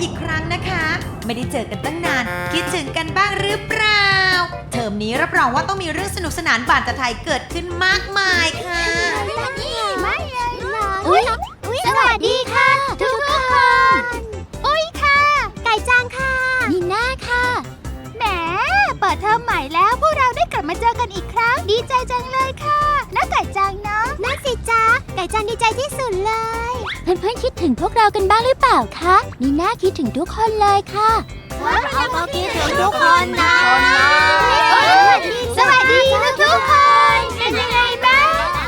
อีกครั้งนะคะ ไม่ได้เจอกันตั้งนาน คิดถึงกันบ้างหรือเปล่า เทอมนี้รับรองว่าต้องมีเรื่องสนุกสนานบานตะไทยเกิดขึ้นมากมายค่ะนี่ไม่เลยอุ๊ยสวัสดีค่ะทุกทุกๆคนอุ้ยค่ะ ไก่จางค่ะนีน่าค่ะ แหม เปิดเทอมใหม่แล้วพวกเราได้กลับมาเจอกันอีกครั้ง ดีใจจังเลยค่ะน้าไก่จางเนาะน่าสิจ้า ไก่จางดีใจที่สุดเลย เพื่อนๆคิดถึงพวกเรากันบ้างหรือเปล่าคะนีน่าคิดถึงทุกคนเลยค่ะเราก็คิดถึงทุกคนนะสวัสดีทุกทุกคน เป็นยังไงบ้าง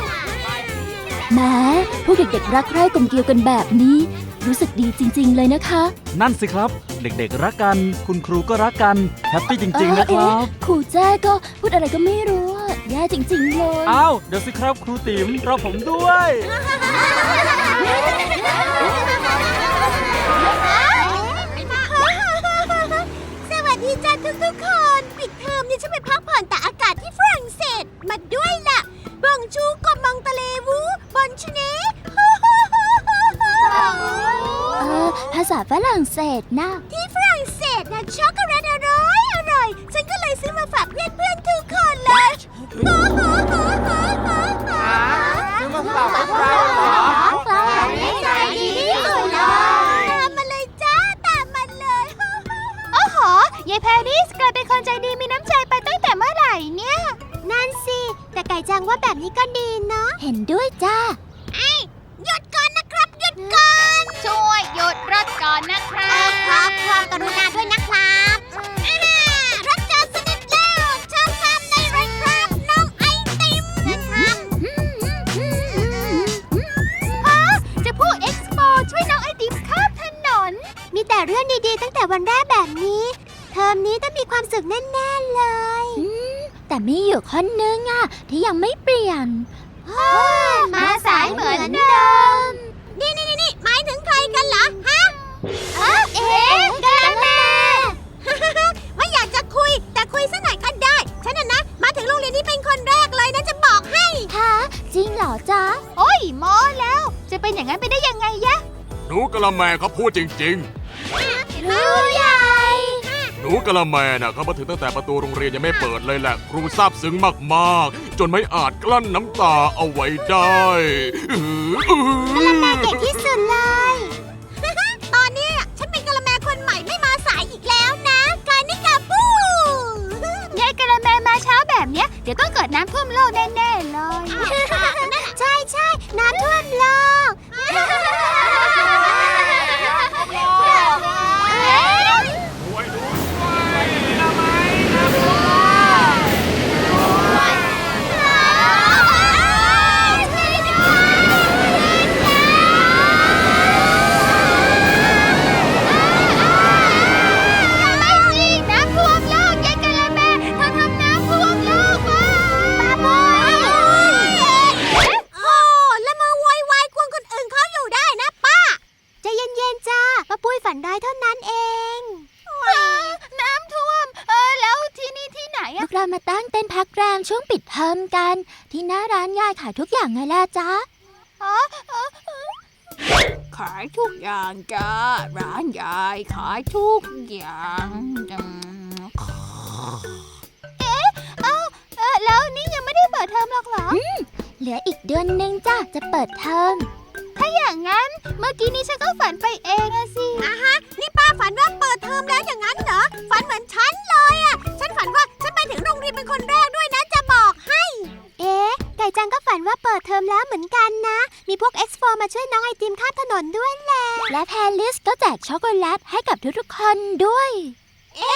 แม้พวกเด็กๆรักใคร่กลมเกลียวกันแบบนี้ รู้สึกดีจริง ๆ เลยนะคะ นั่นสิครับ เด็กๆรักกัน คุณครูก็รักกัน แฮปปี้จริงๆนะครับครูแจ้ก็พูดอะไรก็ไม่รู้ ย่จริง ๆ เลย อ้าวเดี๋ยวสิครับครูติ๋มรอผมด้วย สวัสดีจ้าทุกทุกๆคน ปิดเทอมนี่ฉันไปพักผ่อนตากอากาศที่ฝรั่งเศสมาด้วยล่ะบองชูกบมองตะเลวูบอนชเน่เออ ภาษาฝรั่งเศสนะ ที่ฝรั่งเศสนะช็อกโกแลตอร่อยอร่อย ฉันก็เลยซื้อมาฝากเพื่อนๆทุกคนเลยซื้อมาฝากพวกเราเหรอใจดีที่สุดเลยตามมาเลยจ้าตามมาเลยโอ้โหยายแพรรี่กลายเป็นคนใจดีมีน้ำใจไปตั้งแต่เมื่อไหร่เนี่ย นั่นสิ แต่ไก่จังว่าแบบนี้ก็ดีเนาะ เห็นด้วยจ้าหยุดก่อนนะครับ หยุดก่อน ช่วยหยุดรถก่อนนะครับ ครับความกรุณาด้วยนะครับ แต่เรื่องดีๆ ตั้งแต่วันแรกแบบนี้ เทอมนี้ต้องมีความสุขแน่ๆเลยแต่มีอยู่คนนึงอะที่ยังไม่เปลี่ยน มาสายเหมือนเดิ มนี่นี่นี่หมายถึงใครกันเหรอฮะเอ๊ะกันแม่ ไม่อยากจะคุย แต่คุยสักหน่อยก็ได้ ฉันน่ะนะ มาถึงโรงเรียนนี้เป็นคนแรกเลยนะจะบอกให้ คะจริงเหรอจ๊ะ โอ้ยมอแล้ว จะเป็นอย่างนั้นไปได้ยังไงยะ หนูกะละแมเขาพูดจริงรู้ใหญ่ๆ หนูกะละแมน่ะเขามาถึงตั้งแต่ประตูโรงเรียนยังไม่เปิดเลยแหละครูซาบซึ้งมากๆ จนไม่อาจกลั้นน้ำตาเอาไว้ได้กะละแมเก่งที่สุดเลย เรามาตั้งเต้นพักแรมช่วงปิดเทอมกัน ที่หน้าร้านยายขายทุกอย่างไงล่ะจ๊ะอ๋อขายทุกอย่างจ้าร้านยายขายทุกอย่างอืมเออแล้วนี่ยังไม่ได้เปิดเทอมหรอกเหรอเหลืออีกเดือนนึงจ้ะจะเปิดเทอมถ้าอย่างนั้นเมื่อกี้นี้ฉันก็ฝันไปเองอะสิอะฮะนี่ป้าฝันว่าเปิดเทอมแล้วอย่างนั้นเหรอฝันเหมือนฉันเลยอะ คนแรกด้วยนะจะบอกให้ เอ๊ะ ไก่จังก็ฝันว่าเปิดเทอมแล้วเหมือนกันนะ มีพวก X4 มาช่วยน้องไอติมข้ามถนนด้วยแหละ และแพรลิสก็แจกช็อกโกแลตให้กับทุกๆคนด้วย เอ๊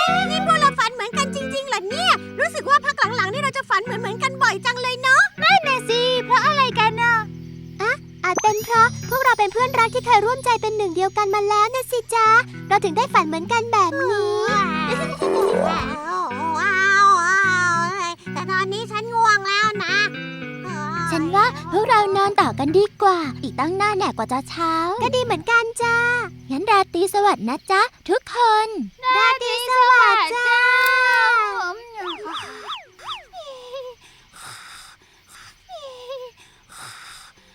ะ นี่พวกเราฝันเหมือนกันจริงๆเหรอเนี่ย รู้สึกว่าพักหลังๆนี่เราจะฝันเหมือนเหมือนๆกันบ่อยจังเลยเนาะนั่นน่ะสิเพราะอะไรกันน่ะอะอาจเป็นเพราะพวกเราเป็นเพื่อนรักที่เคยร่วมใจเป็นหนึ่งเดียวกันมาแล้วนะสิจ๊ะ เราถึงได้ฝันเหมือนกันแบบนี้แตอนนี้ฉันง่วงแล้วนะฉันว่าพวกเรานอนต่อกันดีกว่า อีกตั้งหน้าแหนกกว่าจะเช้า ก็ดีเหมือนกันจ้า งั้นราตีสวัสดิ์นะจ๊ะ ทุกคน ราตีสวัสดิ์จ้า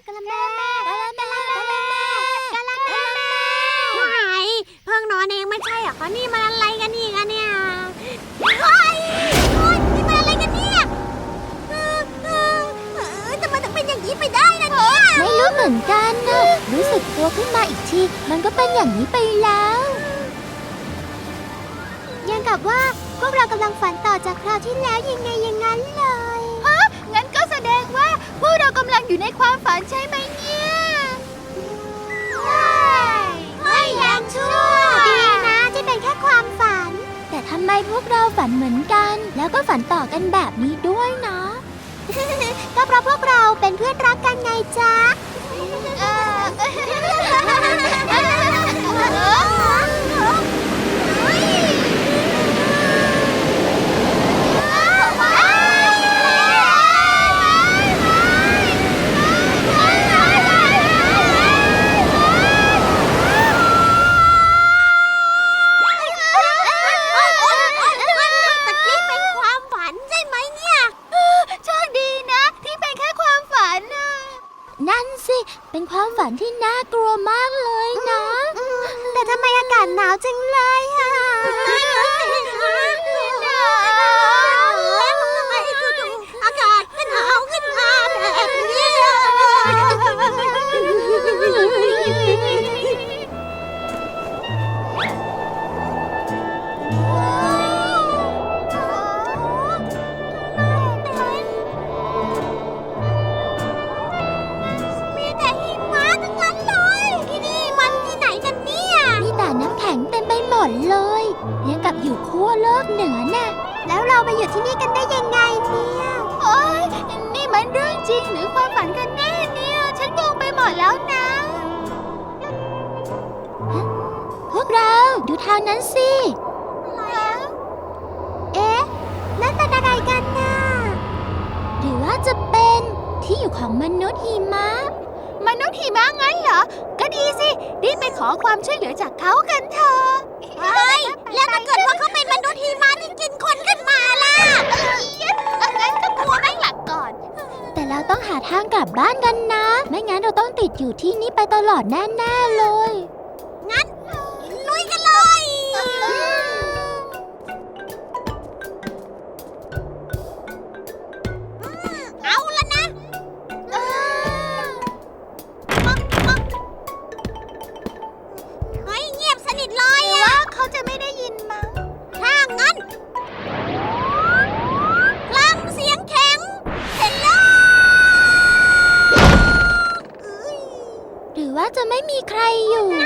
กะละม่กะละม่กะะแม่กะละแม่ ไหนเพิ่งนอนเองไม่ใช่เหรอคะนี่มันอะไรกันนี่ไง สึกตัวขึ้นมาอีกที มันก็เป็นอย่างนี้ไปแล้ว ยังกับว่าพวกเรากำลังฝันต่อจากคราวที่แล้วยังไงอย่างนั้นเลยฮะงั้นก็แสดงว่าพวกเรากำลังอยู่ในความฝันใช่ไหมเนี่ยไม่ยังชั่วดีนะที่เป็นแค่ความฝัน แต่ทำไมพวกเราฝันเหมือนกัน แล้วก็ฝันต่อกันแบบนี้ด้วยนะก็เพราะพวกเราเป็นเพื่อนรักกันไงจ๊ะ งจริงหรือความฝันกันแน่เนี่ย ฉันงงไปหมดแล้วนะ พวกเราดูทางนั้นสิ เอ๊ะ นั่นเป็นอะไรกันน่ะหรือว่าจะเป็นที่อยู่ของมนุษย์หิมะ มนุษย์หิมะงั้นเหรอ ก็ดีสิรีบไปขอความช่วยเหลือจากเขากันเถอะ เฮ้ย แล้วถ้าเกิดว่าเขาเป็นมนุษย์หิมะที่กิน ต้องหาทางกลับบ้านกันนะ ไม่งั้นเราต้องติดอยู่ที่นี่ไปตลอดแน่ ๆ เลย ใครอยู่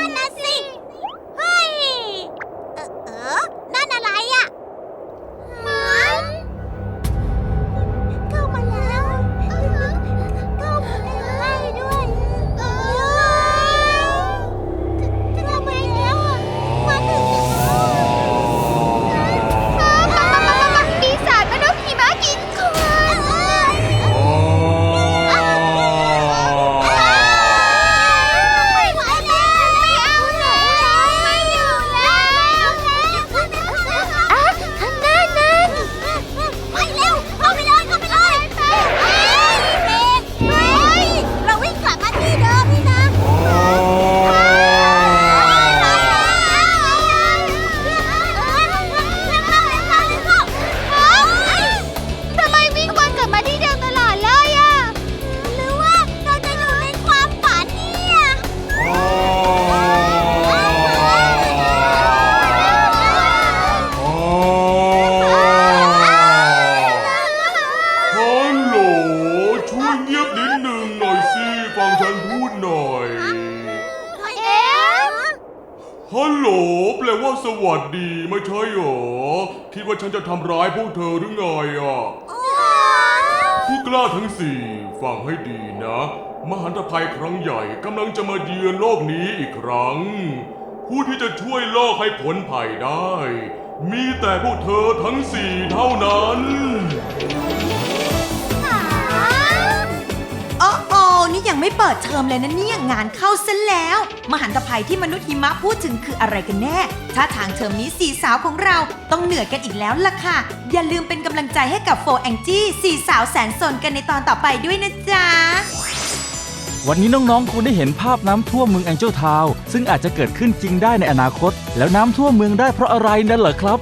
ดีไม่ใช่หรอ คิดว่าฉันจะทำร้ายพวกเธอหรือไงอะผู้กล้าทั้งสี่ฟังให้ดีนะ มหันตภัยครั้งใหญ่กำลังจะมาเยือนโลกนี้อีกครั้ง ผู้ที่จะช่วยโลกให้พ้นภัยได้ มีแต่พวกเธอทั้งสี่เท่านั้น นี่ยังไม่เปิดเทอมเลยนะเนี่ยงานเข้าซะแล้ว มหันตภัยที่มนุษย์หิมะพูดถึงคืออะไรกันแน่ ถ้าทางเทอมนี้สี่สาวของเราต้องเหนื่อยกันอีกแล้วล่ะค่ะ อย่าลืมเป็นกำลังใจให้กับโฟแองจี้สี่สาวแสนสนกันในตอนต่อไปด้วยนะจ๊ะ วันนี้น้องๆคงได้เห็นภาพน้ำท่วมเมืองแองเจิลทาวน์ซึ่งอาจจะเกิดขึ้นจริงได้ในอนาคต แล้วน้ำท่วมเมืองได้เพราะอะไรนั่นเหรอครับ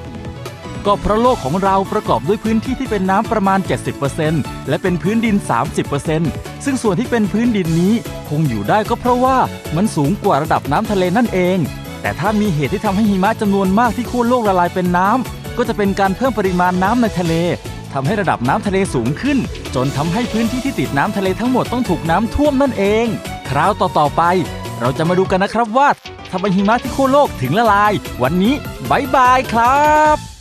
ก็เพราะโลกของเราประกอบด้วยพื้นที่ที่เป็นน้ำประมาณ 70%และเป็นพื้นดิน 30%ซึ่งส่วนที่เป็นพื้นดินนี้ คงอยู่ได้ก็เพราะว่ามันสูงกว่าระดับน้ำทะเลนั่นเอง แต่ถ้ามีเหตุที่ทำให้หิมะจำนวนมากที่ขั้วโลกละลายเป็นน้ำก็จะเป็นการเพิ่มปริมาณน้ำในทะเลทำให้ระดับน้ำทะเลสูงขึ้น จนทำให้พื้นที่ที่ติดน้ำทะเลทั้งหมดต้องถูกน้ำท่วมนั่นเอง คราวต่อๆไป เราจะมาดูกันนะครับว่าทำไมหิมะที่ขั้วโลกถึงละลาย วันนี้บายบายครับ